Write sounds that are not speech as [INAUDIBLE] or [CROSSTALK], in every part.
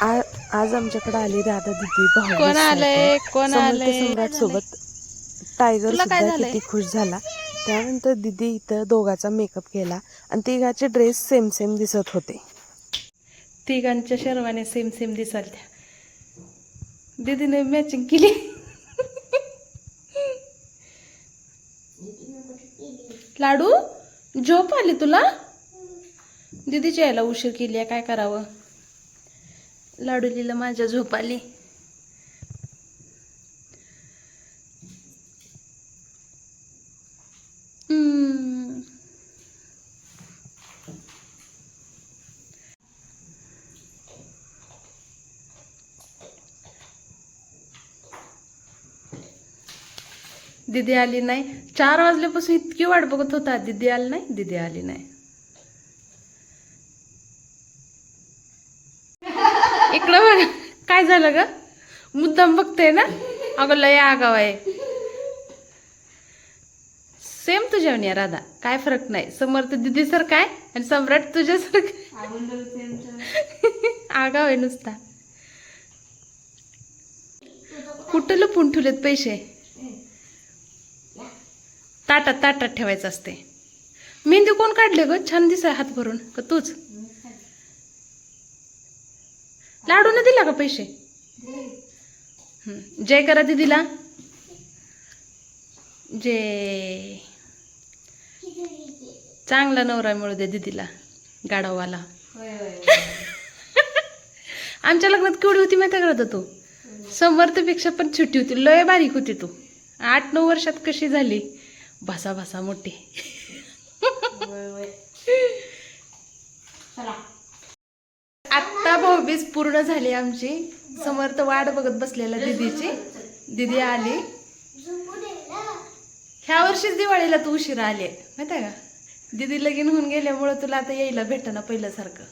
आ- आज आमच्याकडे आली राधा दिदी भाऊ कोण आलंय? कोण आलंय? सम्राट सोबत टायगर तुला काय सुद्धा झालंय? किती खुश झाला. त्यानंतर दिदी इथं दोघाचा मेकअप केला. आणि तिघाचे ड्रेस सेम सेम दिसत होते. तिघांच्या शर्वाने सेम सेम दिसाल त्या दीदीने मॅचिंग केली. लाडू झोप आली तुला? दीदीच्या यायला उशीर केली आहे काय करावं? लाडूलीला माझ्या झोप आली हम्म. दिदी आली नाही. चार वाजल्यापासून इतकी वाट बघत होता. दिदी आली नाही दिदी आली नाही इकडं बघ काय झालं ग? मुद्दाम बघते ना? अगं लय आगाव आहे. सेम तुझ्या या राधा. काय फरक नाही. समर्थ दिदी सर काय? आणि सम्राट तुझ्यासारखं आगाव आहे नुसता. कुठं लपून ठेवलेत पैसे? ताटात ताटात ठेवायचं असते. मेहंदी कोण काढले ग? छान दिसाय हात भरून का तूच? लाडून दिला का पैसे? जय करा दिदीला. जय. चांगला नवरा मिळू दे दिदीला गाडवाला [LAUGHS] आमच्या लग्नात केवढी होती माहिती आहे का तू? समर्थपेक्षा पण छोटी होती. लय बारीक होती तू. आठ नऊ वर्षात कशी झाली? भासा भासा मोठी. [LAUGHS] आत्ता भाऊबीज पूर्ण झाली आमची. समर्थ वाट बघत बसलेला दिदीची. दिदी आली. ह्या वर्षीच दिवाळीला तू उशिरा आले माहिती आहे का? दिदी लगीन होऊन गेल्यामुळं तुला आता यायला भेटना पहिल्यासारखं.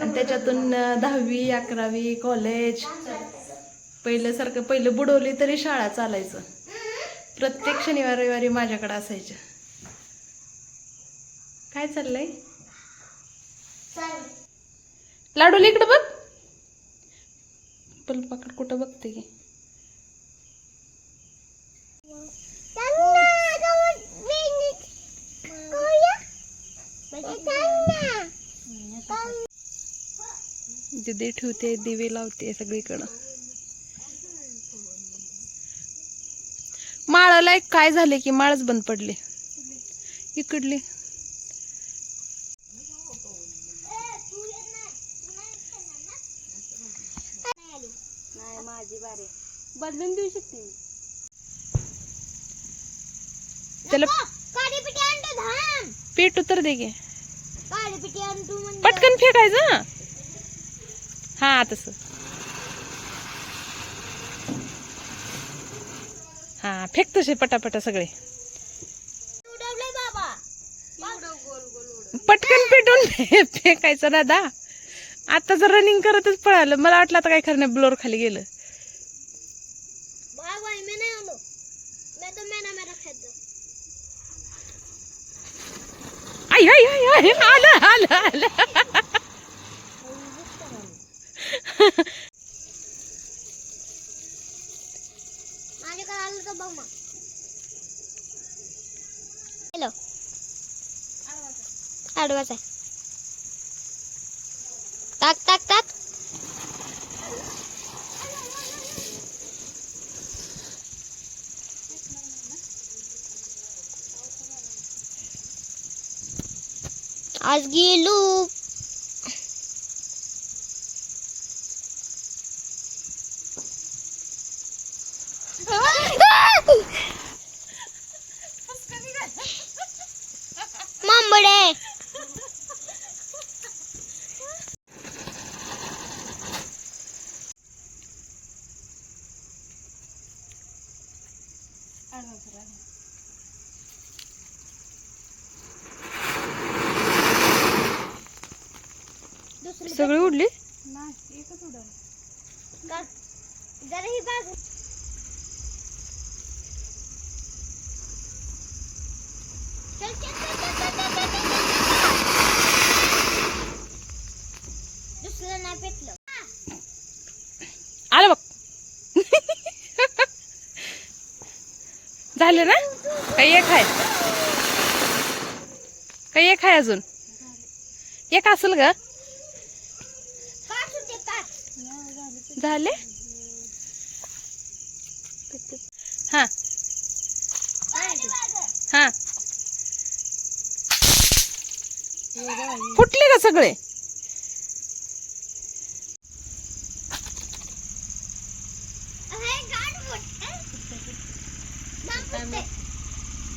आणि त्याच्यातून दहावी अकरावी कॉलेज पहिल्यासारखं पहिलं बुडवली तरी शाळा चालायचं. प्रत्येक शनिवार रविवारी माझ्याकडे असायचं काय चाललंय? लाडू इकडं बघ. पलपाकड कुठं बघते की? दिदी ठेवते दिवे लावते सगळीकडं. माळाला एक काय झाले की माळच बंद पडली. इकडली. बदलून देऊ शकते मी. त्याला पेट उतर दे गे. पटकन फेकायचं हं. हा तस हा फेक तसे पटापटा सगळे. पटकन पेटून फे- फेकायचं दादा आता जर रनिंग करतच पळालं मला वाटलं आता काय खरं नाही ब्लोर खाली गेलं. आई आई आई आई आलं आलं. आलं हॅलो. आडवाच आहे. Azgi Loop. Mambre. आपली सगळी उडली आलं बघ झालं ना काही एक आहे काही एक आहे अजून एक असेल का झाले? हा. हा. फुटले का सगळे.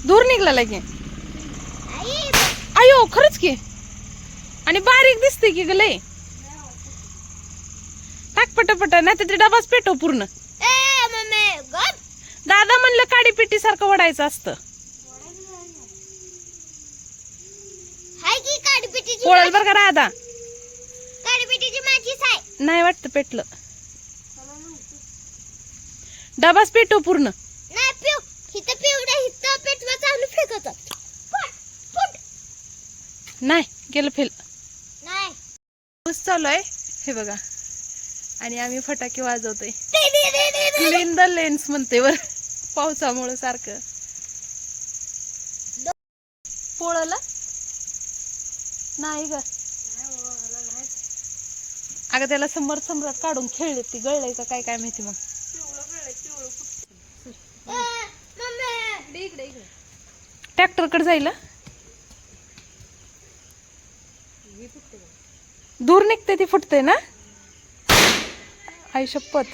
दूर निघला लगे. आई, अयो खरंच की. आणि बारीक दिसते की ग लय टाक पटापट नाही तर ते डबाच पेटव पूर्ण. दादा म्हणलं काडी पिटी सारखं वडायचं असतं. पोळल बरं का राधा? नाही वाटतं पेटलं. डबाच पेटव पूर्ण. नाही गेलं फेल. नाही. पाऊस चालू आहे. हे बघा. आणि आम्ही फटाके वाजवतोय. क्लीन द लेन्स म्हणते वर पावसामुळे सारखं. पोळला? नाही ग. अगं त्याला समोर सम्राट काढून खेळले ती. गळलंय का काय काय माहिती मग. ट्रॅक्टरकडे जायला? दूर निघते ती फुटते ना? आई शपथ.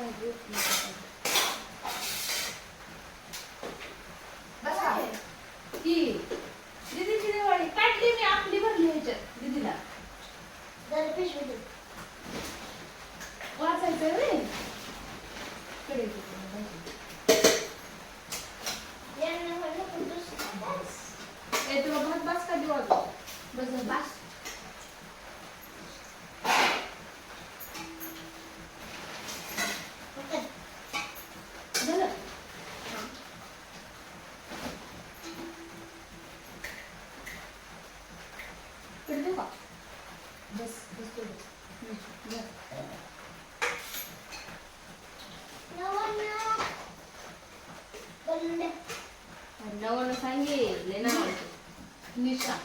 काढली बस झालं. बस. ओके. झालं? इकडे देऊ का? बस, बस तेवढं. हम्म, जा. नवरनं. बंद. नवं सांगितले ना निशा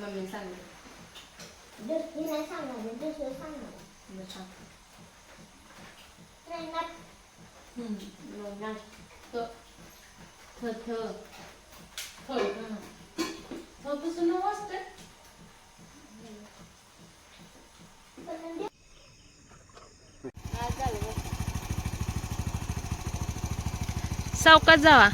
मम्मी सांगितलं दुसरी नाही सांगणार, दुसरं सांगणार. थ थ थ तसं नऊ बंद. सावकाश जावा